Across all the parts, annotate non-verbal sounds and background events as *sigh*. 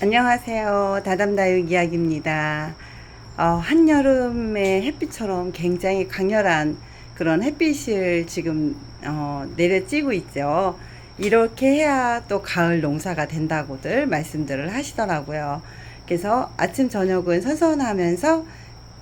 안녕하세요. 다담다육 이야기입니다. 어, 한여름의 햇빛처럼 굉장히 강렬한 그런 햇빛을 지금 어, 내려찌고 있죠. 이렇게 해야 또 가을 농사가 된다고들 말씀들을 하시더라고요. 그래서 아침 저녁은 선선하면서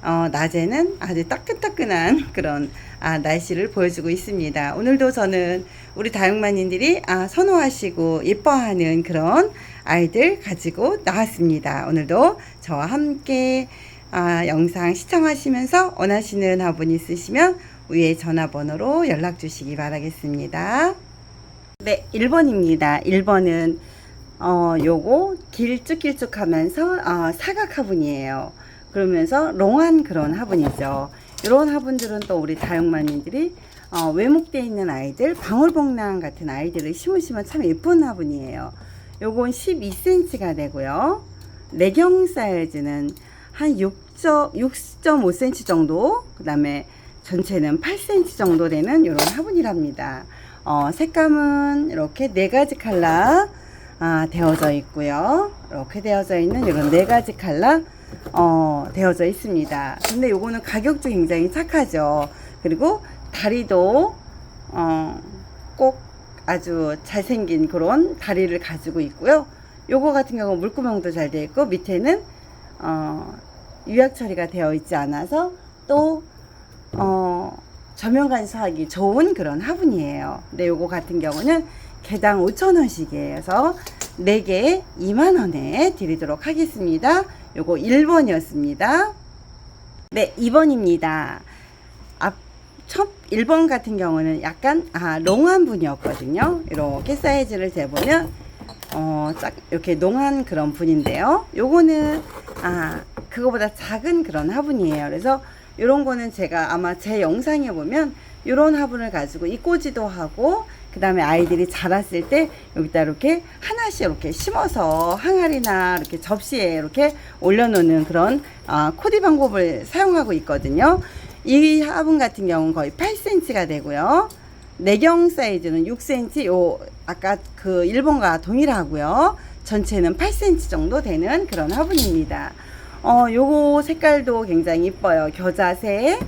어, 낮에는 아주 따끈따끈한 *laughs* 그런 아, 날씨를 보여주고 있습니다. 오늘도 저는 우리 다육마님들이 아, 선호하시고 예뻐하는 그런 아이들 가지고 나왔습니다. 오늘도 저와 함께 아, 영상 시청하시면서 원하시는 화분 있으시면 위에 전화번호로 연락 주시기 바라겠습니다. 네, 1번입니다. 1번은 어, 요거 길쭉길쭉 하면서 어, 사각 화분이에요. 그러면서 롱한 그런 화분이죠. 이런 화분들은 또 우리 다육마님들이 어, 외목되어 있는 아이들, 방울복랑 같은 아이들을 심으시면 참 예쁜 화분이에요. 요건 12cm가 되고요. 내경 사이즈는 한 6.5cm 정도, 그 다음에 전체는 8cm 정도 되는 이런 화분이랍니다. 어, 색감은 이렇게 네 가지 컬러 아, 되어져 있고요. 이렇게 되어져 있는 이런 네 가지 컬러 어, 되어져 있습니다. 근데 요거는 가격도 굉장히 착하죠. 그리고 다리도 어, 꼭 아주 잘생긴 그런 다리를 가지고 있고요. 요거 같은 경우 물구멍도 잘 되어 있고 밑에는 어, 유약 처리가 되어 있지 않아서 또 어, 저면 간수하기 좋은 그런 화분이에요. 근데 요거 같은 경우는 개당 5,000원씩이에요. 그래서 4개 2만원에 드리도록 하겠습니다. 요거 1번이었습니다. 네, 2번입니다. 앞, 첫 1번 같은 경우는 약간, 아, 롱한 분이었거든요. 이렇게 사이즈를 재보면, 어, 짝, 이렇게 농한 그런 분인데요. 요거는, 아, 그거보다 작은 그런 화분이에요. 그래서 요런 거는 제가 아마 제 영상에 보면 요런 화분을 가지고 이꼬지도 하고 그 다음에 아이들이 자랐을 때 여기다 이렇게 하나씩 이렇게 심어서 항아리나 이렇게 접시에 이렇게 올려놓는 그런 아, 코디 방법을 사용하고 있거든요. 이 화분 같은 경우는 거의 8cm가 되고요. 내경 사이즈는 6cm, 요 아까 그 1번과 동일하고요. 전체는 8cm 정도 되는 그런 화분입니다. 어, 요거 색깔도 굉장히 이뻐요. 겨자색,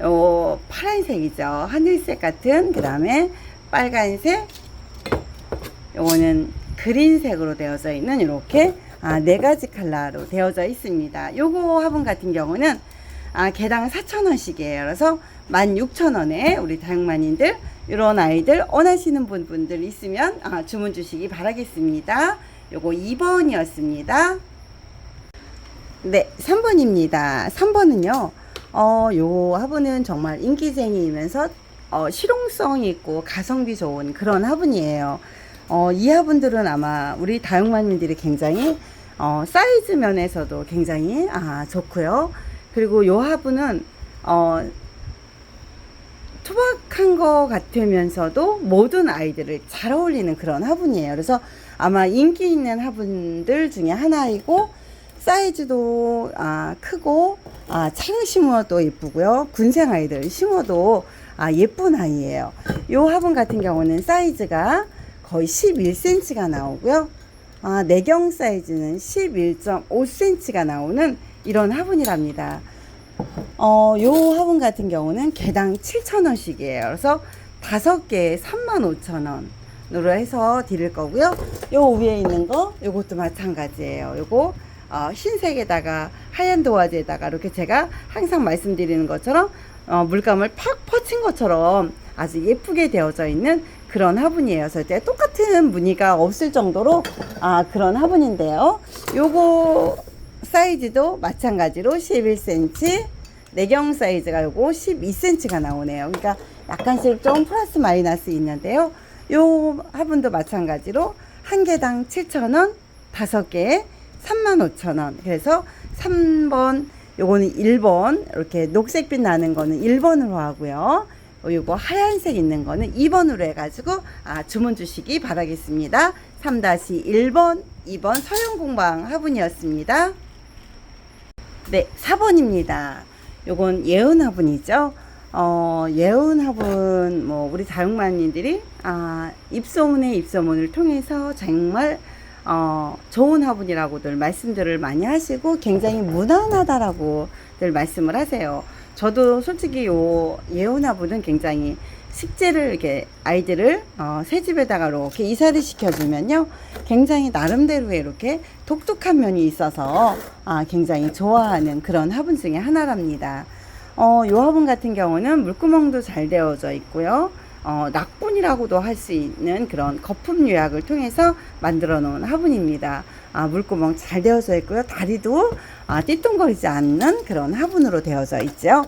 요 파란색이죠. 하늘색 같은 그 다음에 빨간색 요거는 그린색으로 되어져 있는 이렇게 아, 네 가지 컬러로 되어져 있습니다. 요거 화분 같은 경우는 아, 개당 4,000원씩이에요. 그래서 16,000원에 우리 다육마님들 이런 아이들 원하시는 분들 있으면 아, 주문 주시기 바라겠습니다. 요거 2번이었습니다. 네, 3번입니다. 3번은요. 어, 요 화분은 정말 인기쟁이이면서 어, 실용성이 있고 가성비 좋은 그런 화분이에요. 어, 이 화분들은 아마 우리 다육마님들이 굉장히 어, 사이즈 면에서도 굉장히 아, 좋고요. 그리고 요 화분은 어, 투박한 것 같으면서도 모든 아이들을 잘 어울리는 그런 화분이에요. 그래서 아마 인기 있는 화분들 중에 하나이고 사이즈도 아, 크고 아, 차를 심어도 예쁘고요. 군생 아이들 심어도 아, 예쁜 아이예요. 요 화분 같은 경우는 사이즈가 거의 11cm가 나오고요. 아, 내경 사이즈는 11.5cm가 나오는 이런 화분이랍니다. 어, 요 화분 같은 경우는 개당 7,000원씩이에요. 그래서 다섯 개에 35,000원으로 해서 드릴 거고요. 요 위에 있는 거 요것도 마찬가지예요. 요거 어, 흰색에다가 하얀 도화지에다가 이렇게 제가 항상 말씀드리는 것처럼 어, 물감을 팍 퍼친 것처럼 아주 예쁘게 되어져 있는 그런 화분이에요. 그래서 똑같은 무늬가 없을 정도로 아, 그런 화분인데요. 요거 사이즈도 마찬가지로 11cm, 내경 사이즈가 요거 12cm가 나오네요. 그러니까 약간씩 좀 플러스 마이너스 있는데요. 요 화분도 마찬가지로 한 개당 7,000원, 다섯 개에 35,000원. 그래서 3번, 요거는 1번, 이렇게 녹색빛 나는 거는 1번으로 하고요. 요거 하얀색 있는 거는 2번으로 해가지고 아, 주문 주시기 바라겠습니다. 3-1번, 2번 서영공방 화분이었습니다. 네, 4번입니다. 요건 예은 화분이죠. 어, 예은 화분, 뭐, 우리 다육마님들이, 아, 입소문의 입소문을 통해서 정말, 어, 좋은 화분이라고들 말씀들을 많이 하시고 굉장히 무난하다라고들 말씀을 하세요. 저도 솔직히 요 예은 화분은 굉장히 식재를 이렇게 아이들을 어, 새 집에다가 이렇게 이사를 시켜주면요 굉장히 나름대로의 이렇게 독특한 면이 있어서 아, 굉장히 좋아하는 그런 화분 중에 하나랍니다. 어, 요 화분 같은 경우는 물구멍도 잘 되어져 있고요. 어, 낙분이라고도 할 수 있는 그런 거품 유약을 통해서 만들어 놓은 화분입니다. 아, 물구멍 잘 되어져 있고요. 다리도 아, 띠뚱거리지 않는 그런 화분으로 되어져 있죠.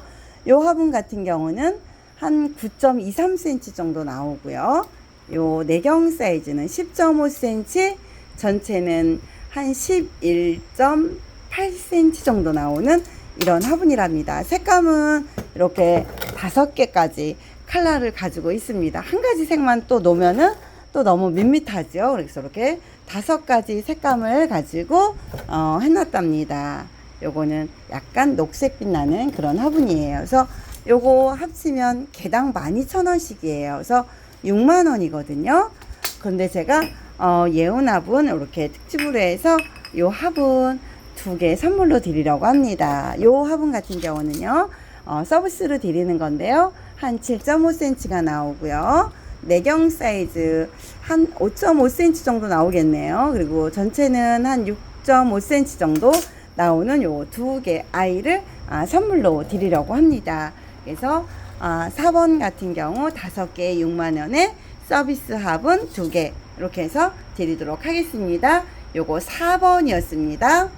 요 화분 같은 경우는 한 9.23cm 정도 나오고요. 요 내경 사이즈는 10.5cm, 전체는 한 11.8cm 정도 나오는 이런 화분이랍니다. 색감은 이렇게 다섯 개까지 컬러를 가지고 있습니다. 한 가지 색만 또 놓으면은 또 너무 밋밋하죠. 그래서 이렇게 다섯 가지 색감을 가지고 어, 해놨답니다. 요거는 약간 녹색빛 나는 그런 화분이에요. 그래서 요거 합치면 개당 12,000원씩이에요. 그래서 6만 원이거든요. 그런데 제가 어, 예운 화분 이렇게 특집으로 해서 요 화분 두 개 선물로 드리려고 합니다. 요 화분 같은 경우는요. 어, 서비스로 드리는 건데요. 한 7.5cm가 나오고요. 내경 사이즈 한 5.5cm 정도 나오겠네요. 그리고 전체는 한 6.5cm 정도 나오는 요 두 개 아이를 아, 선물로 드리려고 합니다. 그래서 아, 4번 같은 경우 5개 6만원에 서비스 화분 2개 이렇게 해서 드리도록 하겠습니다. 요거 4번이었습니다.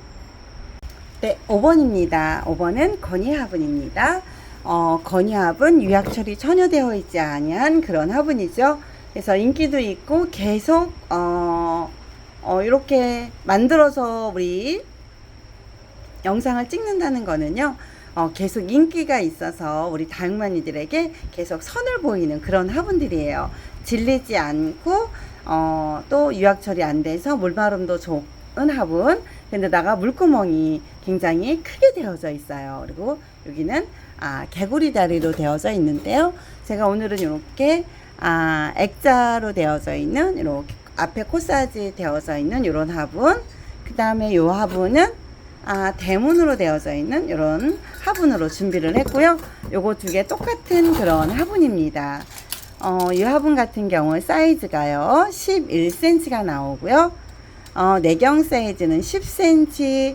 네, 5번입니다. 5번은 건희 화분입니다. 어, 화분 유약 처리 전혀 되어 있지 아니한 그런 화분이죠. 그래서 인기도 있고 계속 어, 어, 이렇게 만들어서 우리 영상을 찍는다는 거는요. 어, 계속 인기가 있어서 우리 다육마니들에게 계속 선을 보이는 그런 화분들이에요. 질리지 않고 어, 또 유약 처리 안 돼서 물바름도 좋은 화분. 근데다가 물구멍이 굉장히 크게 되어져 있어요. 그리고 여기는 아, 개구리 다리로 되어져 있는데요. 제가 오늘은 이렇게 아, 액자로 되어져 있는 이렇게 앞에 코사지 되어져 있는 이런 화분. 그 다음에 이 화분은 아, 대문으로 되어져 있는 이런 화분으로 준비를 했고요. 요거 두 개 똑같은 그런 화분입니다. 어, 이 화분 같은 경우 사이즈가요. 11cm가 나오고요. 어, 내경 사이즈는 10cm,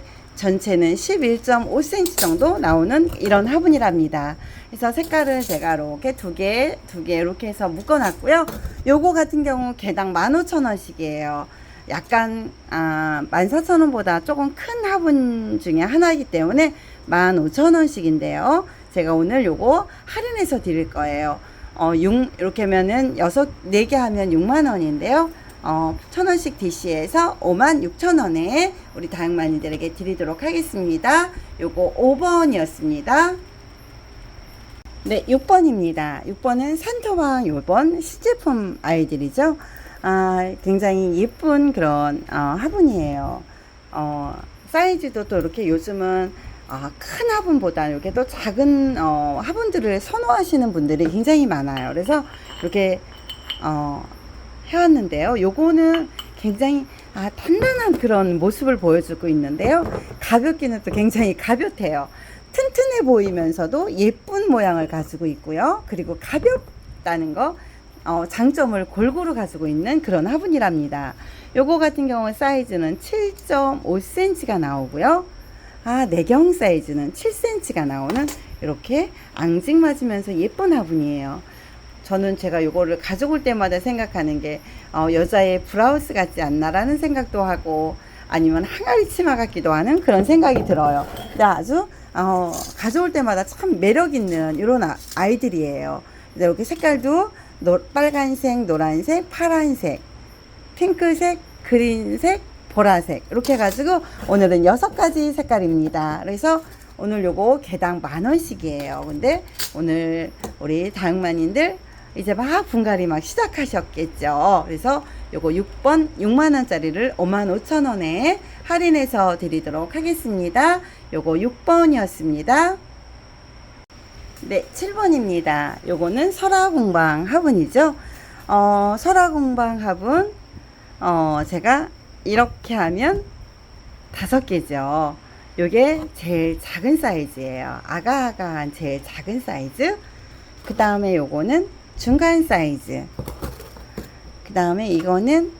전체는 11.5cm 정도 나오는 이런 화분이랍니다. 그래서 색깔을 제가 이렇게 두 개, 두 개 이렇게 해서 묶어놨고요. 요거 같은 경우 개당 15,000원씩이에요. 약간 아, 14,000원보다 조금 큰 화분 중에 하나이기 때문에 15,000원씩인데요. 제가 오늘 요거 할인해서 드릴 거예요. 어, 6, 이렇게 하면은 6, 4개 하면 6만원인데요. 어, 1,000원씩 DC에서 56,000원에 우리 다육마니들에게 드리도록 하겠습니다. 요거 5번이었습니다. 네, 6번입니다. 6번은 산토방 요번 시제품 아이들이죠. 아, 굉장히 예쁜 그런 어, 화분이에요. 어, 사이즈도 또 이렇게 요즘은 아, 큰 화분보다 이렇게 또 작은 어, 화분들을 선호하시는 분들이 굉장히 많아요. 그래서 이렇게 어, 해왔는데요. 요거는 굉장히 아, 단단한 그런 모습을 보여주고 있는데요. 가볍기는 또 굉장히 가볍대요. 튼튼해 보이면서도 예쁜 모양을 가지고 있고요. 그리고 가볍다는 거 어, 장점을 골고루 가지고 있는 그런 화분이랍니다. 요거 같은 경우 사이즈는 7.5cm가 나오고요. 아, 내경 사이즈는 7cm가 나오는 이렇게 앙증 맞으면서 예쁜 화분이에요. 저는 제가 요거를 가져올 때마다 생각하는 게 어, 여자의 브라우스 같지 않나라는 생각도 하고 아니면 항아리 치마 같기도 하는 그런 생각이 들어요. 근데 아주 어, 가져올 때마다 참 매력 있는 이런 아- 아이들이에요. 이렇게 색깔도 노, 빨간색, 노란색, 파란색, 핑크색, 그린색, 보라색 이렇게 해가지고 오늘은 여섯 가지 색깔입니다. 그래서 오늘 요거 개당 만 원씩이에요. 근데 오늘 우리 다육마님들 이제 막 분갈이 막 시작하셨겠죠. 그래서 요거 6번 6만 원짜리를 5만 5천 원에 할인해서 드리도록 하겠습니다. 요거 6번이었습니다. 네, 7번입니다. 요거는 설화공방 화분이죠. 어, 설화공방 화분 어, 제가 이렇게 하면 다섯 개죠. 요게 제일 작은 사이즈예요. 아가아가한 제일 작은 사이즈. 그 다음에 요거는 중간 사이즈. 그 다음에 이거는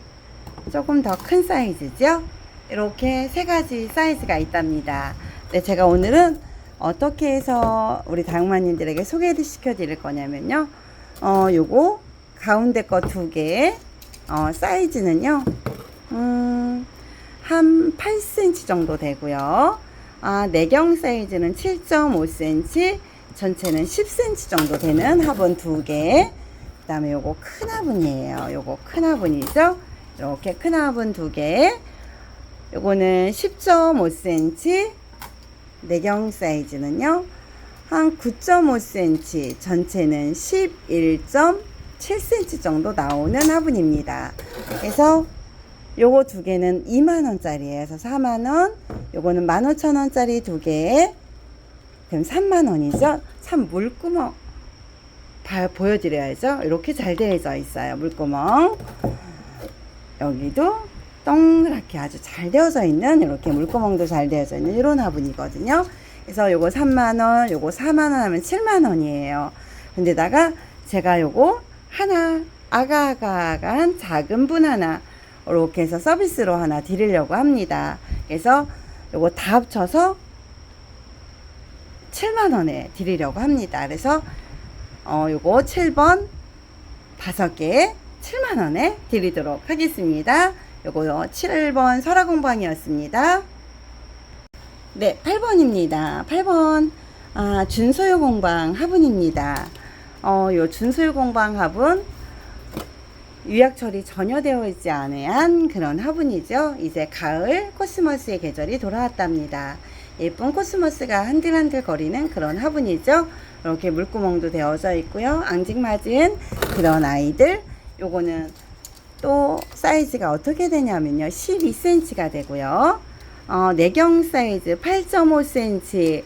조금 더 큰 사이즈죠. 이렇게 세 가지 사이즈가 있답니다. 네, 제가 오늘은 어떻게 해서 우리 다육마님들에게 소개를 시켜 드릴 거냐면요. 어, 요거 가운데 거 두 개, 어, 사이즈는요, 음, 한 8cm 정도 되고요. 아, 내경 사이즈는 7.5cm, 전체는 10cm 정도 되는 화분 두 개. 그 다음에 요거 큰 화분이에요. 요거 큰 화분이죠. 이렇게 큰 화분 두 개. 요거는 10.5cm, 내경 사이즈는요. 한 9.5cm, 전체는 11.7cm 정도 나오는 화분입니다. 그래서 요거 두 개는 2만원짜리예요. 그래서 4만원, 요거는 15,000원짜리 두 개, 그럼 3만원이죠. 참 물구멍, 다 보여드려야죠. 이렇게 잘 되어져 있어요. 물구멍. 여기도 동그랗게 아주 잘 되어져 있는 이렇게 물구멍도 잘 되어져 있는 이런 화분이거든요. 그래서 요거 3만원, 요거 4만원 하면 7만원이에요. 근데다가 제가 요거 하나, 아가아가한 작은 분 하나, 이렇게 해서 서비스로 하나 드리려고 합니다. 그래서 요거 다 합쳐서 7만원에 드리려고 합니다. 그래서 어, 요거 7번 5개 7만원에 드리도록 하겠습니다. 요거 7번 설화공방이었습니다. 네, 8번입니다. 8번 아, 준소유 공방 화분입니다. 어, 요 준소유 공방 화분 유약 처리 전혀 되어 있지 않은 그런 화분이죠. 이제 가을 코스모스의 계절이 돌아왔답니다. 예쁜 코스모스가 한들한들 거리는 그런 화분이죠. 이렇게 물구멍도 되어져 있고요. 앙증맞은 그런 아이들. 요거는 또 사이즈가 어떻게 되냐면요. 12cm가 되고요. 어, 내경 사이즈 8.5cm,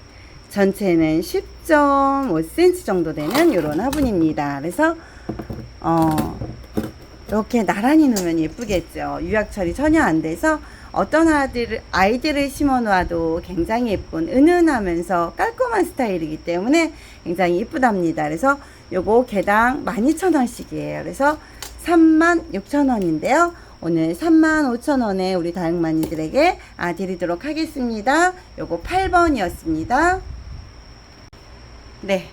전체는 10.5cm 정도 되는 이런 화분입니다. 그래서 어, 이렇게 나란히 놓으면 예쁘겠죠. 유약 처리 전혀 안 돼서 어떤 아이들, 아이들을 심어 놓아도 굉장히 예쁜 은은하면서 깔끔한 스타일이기 때문에 굉장히 예쁘답니다. 그래서 요거 개당 12,000원씩이에요. 그래서 36,000원인데요. 오늘 35,000원에 우리 다육마니들에게 아, 드리도록 하겠습니다. 요거 8번이었습니다. 네.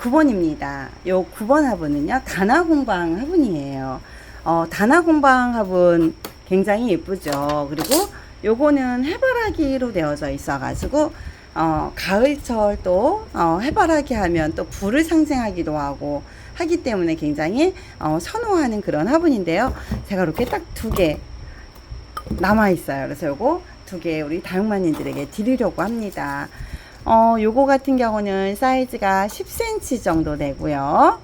9번입니다. 요 9번 화분은요, 다나공방 화분이에요. 어, 다나공방 화분 굉장히 예쁘죠. 그리고 요거는 해바라기로 되어져 있어가지고, 어, 가을철 또, 어, 해바라기 하면 또 불을 상징하기도 하고, 하기 때문에 굉장히, 어, 선호하는 그런 화분인데요. 제가 이렇게 딱 두 개 남아 있어요. 그래서 요거 두 개 우리 다육마님들에게 드리려고 합니다. 어, 요거 같은 경우는 사이즈가 10cm 정도 되고요.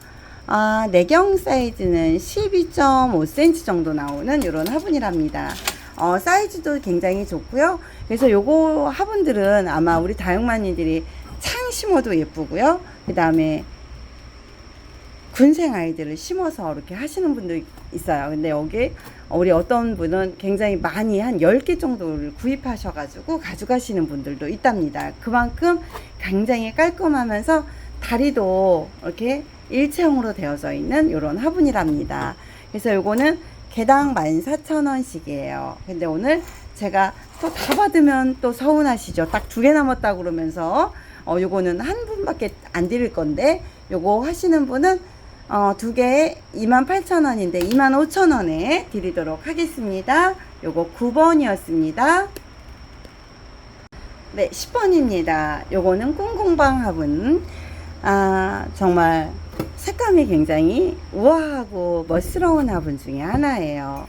아, 내경 사이즈는 12.5cm 정도 나오는 이런 화분이랍니다. 어, 사이즈도 굉장히 좋고요. 그래서 요거 화분들은 아마 우리 다육마니들이 창 심어도 예쁘고요. 그 다음에 군생 아이들을 심어서 이렇게 하시는 분도 있어요. 근데 여기 우리 어떤 분은 굉장히 많이 한 10개 정도를 구입하셔가지고 가져가시는 분들도 있답니다. 그만큼 굉장히 깔끔하면서 다리도 이렇게 일체형으로 되어져 있는 이런 화분이랍니다. 그래서 요거는 개당 14,000원씩이에요. 근데 오늘 제가 또 다 받으면 또 서운하시죠. 딱 두 개 남았다 그러면서 어 요거는 한 분밖에 안 드릴 건데 요거 하시는 분은 어, 두 개에 28,000원인데 25,000원에 드리도록 하겠습니다. 요거 9번이었습니다. 네, 10번입니다. 요거는 꿍꿍방 화분. 아, 정말 색감이 굉장히 우아하고 멋스러운 화분 중에 하나예요.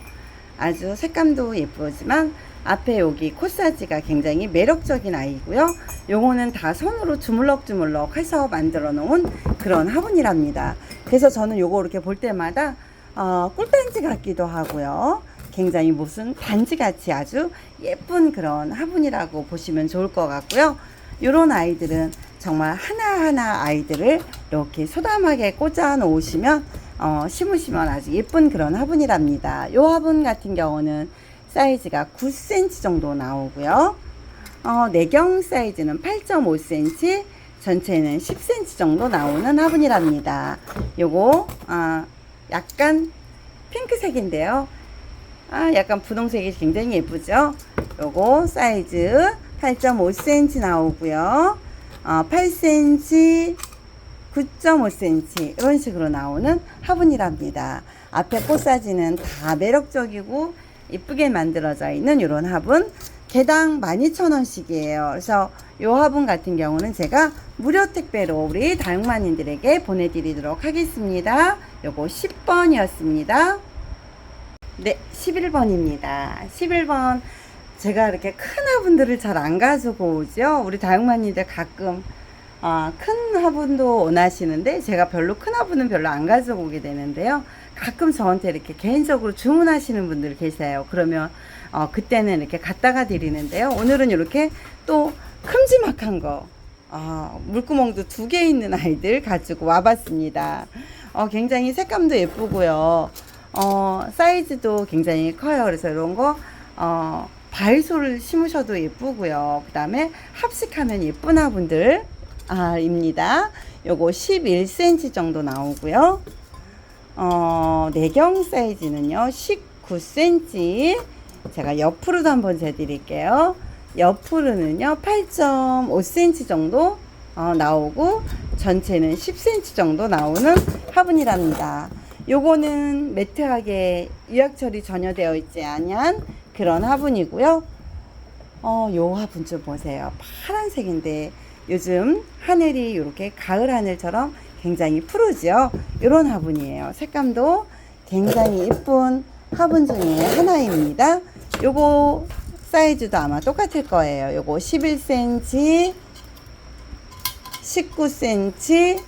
아주 색감도 예쁘지만 앞에 여기 코사지가 굉장히 매력적인 아이고요. 요거는 다 손으로 주물럭주물럭 해서 만들어 놓은 그런 화분이랍니다. 그래서 저는 요거 이렇게 볼 때마다 어, 꿀단지 같기도 하고요. 굉장히 무슨 단지 같이 아주 예쁜 그런 화분이라고 보시면 좋을 것 같고요. 요런 아이들은 정말 하나하나 아이들을 이렇게 소담하게 꽂아 놓으시면 어, 심으시면 아주 예쁜 그런 화분이랍니다. 요 화분 같은 경우는 사이즈가 9cm 정도 나오고요. 어, 내경 사이즈는 8.5cm, 전체는 10cm 정도 나오는 화분이랍니다. 요거 아, 약간 핑크색인데요. 아, 약간 분홍색이 굉장히 예쁘죠? 요거 사이즈 8.5cm 나오고요. 어, 8cm, 9.5cm 이런 식으로 나오는 화분이랍니다. 앞에 꽃사지는 다 매력적이고 이쁘게 만들어져 있는 이런 화분 개당 12,000원씩이에요. 그래서 이 화분 같은 경우는 제가 무료 택배로 우리 다육마님들에게 보내드리도록 하겠습니다. 요거 10번이었습니다. 네, 11번입니다. 11번. 제가 이렇게 큰 화분들을 잘 안 가지고 오죠. 우리 다육마님들 가끔 아, 큰 화분도 원하시는데 제가 별로 큰 화분은 별로 안 가지고 오게 되는데요. 가끔 저한테 이렇게 개인적으로 주문하시는 분들 계세요. 그러면 어, 그때는 이렇게 갖다가 드리는데요. 오늘은 이렇게 또 큼지막한 거 어, 물구멍도 두 개 있는 아이들 가지고 와봤습니다. 어, 굉장히 색감도 예쁘고요. 어, 사이즈도 굉장히 커요. 그래서 이런 거 어, 바이솔을 심으셔도 예쁘고요. 그 다음에 합식하면 예쁜 화분들 아, 입니다. 요거 11cm 정도 나오고요. 어, 내경 사이즈는요, 19cm. 제가 옆으로도 한번 재드릴게요. 옆으로는요, 8.5cm 정도 어, 나오고, 전체는 10cm 정도 나오는 화분이랍니다. 요거는 매트하게 유약 처리 전혀 되어 있지 않은 그런 화분이고요. 어, 요 화분 좀 보세요. 파란색인데 요즘 하늘이 이렇게 가을 하늘처럼 굉장히 푸르죠. 이런 화분이에요. 색감도 굉장히 예쁜 화분 중에 하나입니다. 요거 사이즈도 아마 똑같을 거예요. 요거 11cm, 19cm,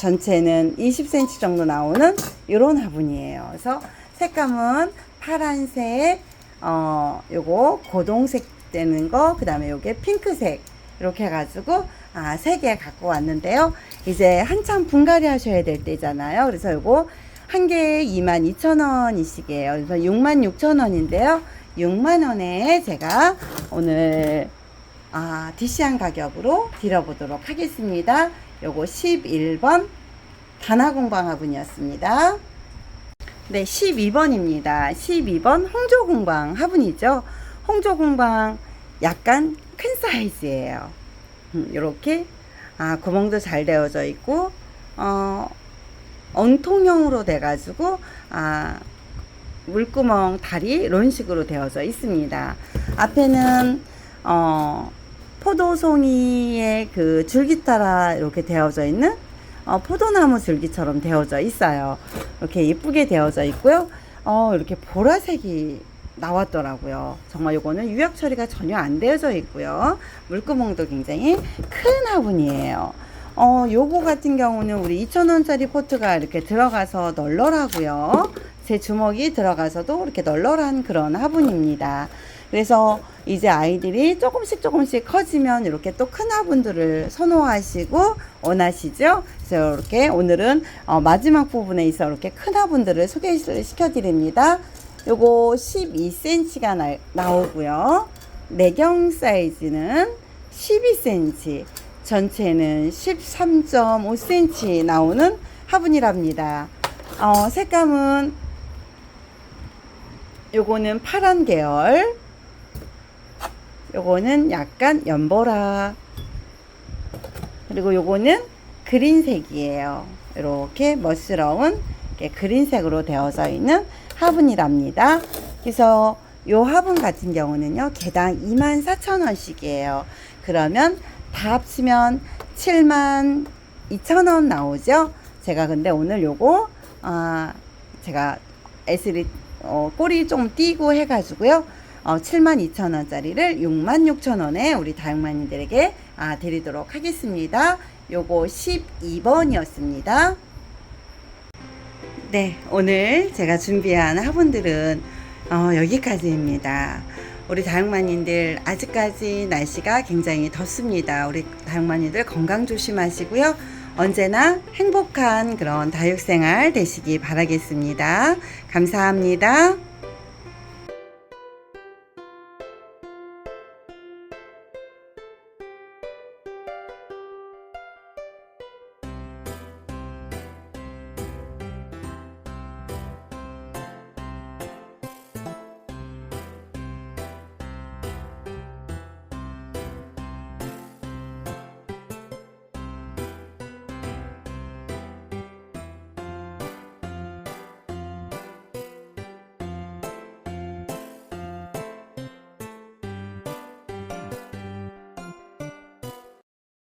전체는 20cm 정도 나오는 이런 화분이에요. 그래서 색감은 파란색, 어, 요거 고동색 되는 거, 그 다음에 요게 핑크색, 이렇게 해가지고, 아, 세 개 갖고 왔는데요. 이제 한참 분갈이 하셔야 될 때잖아요. 그래서 요거 한 개에 22,000원이시게요. 그래서 66,000원인데요. 6만원에 제가 오늘, 아, DC한 가격으로 드려보도록 하겠습니다. 요거 11번 단화공방 화분이었습니다. 네, 12번입니다. 12번 홍조공방 화분이죠. 홍조공방 약간 큰 사이즈예요. 음, 이렇게 아, 구멍도 잘 되어져 있고 어, 엉통형으로 돼가지고 아, 물구멍 다리 이런 식으로 되어져 있습니다. 앞에는 어, 포도송이의 그 줄기 따라 이렇게 되어져 있는 어, 포도나무 줄기처럼 되어져 있어요. 이렇게 예쁘게 되어져 있고요. 어, 이렇게 보라색이 나왔더라고요. 정말 이거는 유약 처리가 전혀 안 되어져 있고요. 물구멍도 굉장히 큰 화분이에요. 어, 요거 같은 경우는 우리 2,000원짜리 포트가 이렇게 들어가서 널널하고요. 제 주먹이 들어가서도 이렇게 널널한 그런 화분입니다. 그래서 이제 아이들이 조금씩 조금씩 커지면 이렇게 또큰 화분들을 선호하시고 원하시죠. 그래서 이렇게 오늘은 어, 마지막 부분에 있어 이렇게 큰 화분들을 소개를 시켜 드립니다. 요거 12cm가 나, 나오고요. 내경 사이즈는 12cm, 전체는 13.5cm 나오는 화분이랍니다. 어, 색감은 요거는 파란 계열, 요거는 약간 연보라, 그리고 요거는 그린색이에요. 이렇게 멋스러운 이렇게 그린색으로 되어져 있는 화분이랍니다. 그래서 요 화분 같은 경우는요, 개당 24,000원씩이에요. 그러면 다 합치면 7만 2천원 나오죠? 제가 근데 오늘 요거, 아, 제가 에스리 어, 꼬리 좀 띄고 해가지고요. 어, 72,000원짜리를 66,000원에 우리 다육마님들에게 아, 드리도록 하겠습니다. 요거 12번이었습니다. 네, 오늘 제가 준비한 화분들은 어, 여기까지입니다. 우리 다육마님들 아직까지 날씨가 굉장히 덥습니다. 우리 다육마님들 건강 조심하시고요. 언제나 행복한 그런 다육생활 되시기 바라겠습니다. 감사합니다.